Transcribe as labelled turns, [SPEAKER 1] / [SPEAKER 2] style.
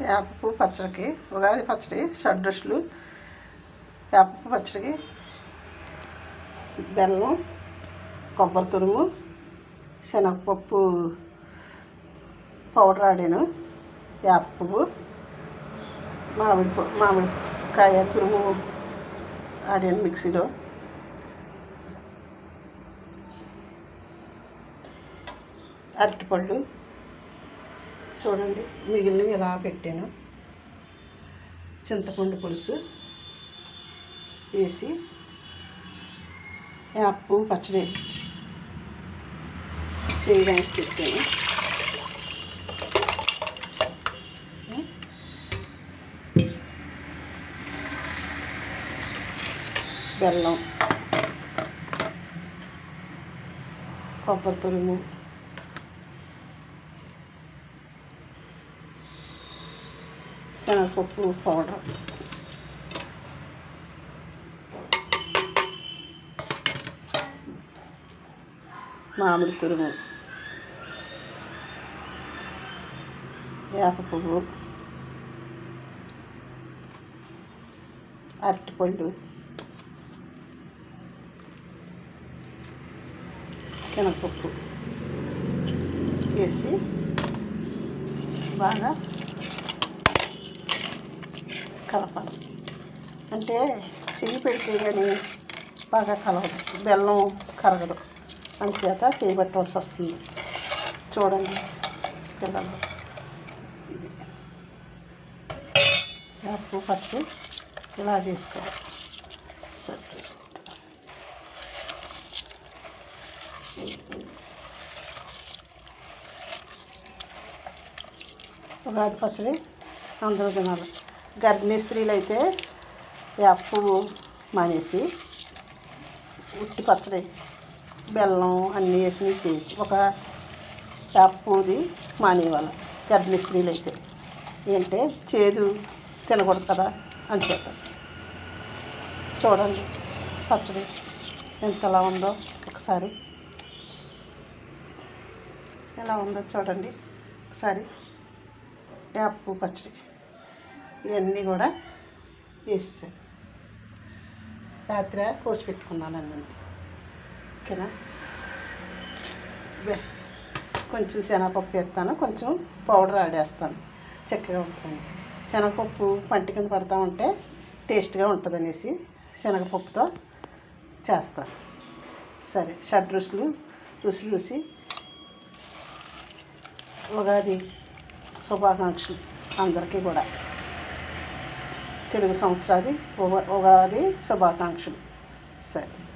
[SPEAKER 1] వేపపు పచ్చడికి ఉగాది పచ్చడి షడ్రుచులు వేపపు పచ్చడికి బెల్లం కొబ్బరి తురుము శనగపప్పు పౌడర్ ఆడాను. వేప పువ్వు మామిడి మామిడికాయ తురుము ఆడాను మిక్సీలో. అరటిపళ్ళు చూడండి మిగిలినవి ఇలా పెట్టాను. చింతపండు పులుసు వేసి యాప్పు పచ్చడి చేయడానికి పెట్టాను. బెల్లం కొబ్బరి తురుము శనగపప్పు పౌడర్. మామిడి తురుము. వేప పువ్వు. అరటిపండు. శనగపప్పు. వేసి బాగా కలపాలి. అంటే చెయ్యి పెడితే కానీ బాగా కలవదు. బెల్లం కరగదు. అందుచేత చేయి పెట్టవలసి వస్తుంది. చూడండి పిల్లలు. ఇది పచ్చడి ఇలా చేసుకోవాలి. ఉగాది పచ్చడి అందరూ తినాలి. గర్భిణీ స్త్రీలు అయితే అప్పు మానేసి ఉట్టి పచ్చడి బెల్లం అన్నీ వేసి చేయొచ్చు ఒక అప్పుది మానేయాలి గర్భిణీ స్త్రీలు అయితే ఏంటంటే చేదు తినకూడదు కదా అని చెప్పారు. చూడండి పచ్చడి ఎంతలా ఉందో ఒకసారి. ఎలా ఉందో చూడండి ఒకసారి. వేపు పచ్చడి. ఇవన్నీ కూడా వేస్తాను రాత్రి కోసి పెట్టుకున్నాను అన్నీ ఓకేనా? కొంచెం శనగపప్పు వేస్తాను కొంచెం పౌడర్ ఆడేస్తాను చక్కగా ఉంటుంది. శనగపప్పు పంట కింద పడతా ఉంటే టేస్ట్గా ఉంటుంది అనేసి శనగపప్పుతో చేస్తాను. సరే షడ్ రుసులు రుచి రుసి ఉగాది శుభాకాంక్షలు అందరికీ కూడా. తెలుగు సంవత్సరాది ఉగా- ఉగాది శుభాకాంక్షలు. సరే.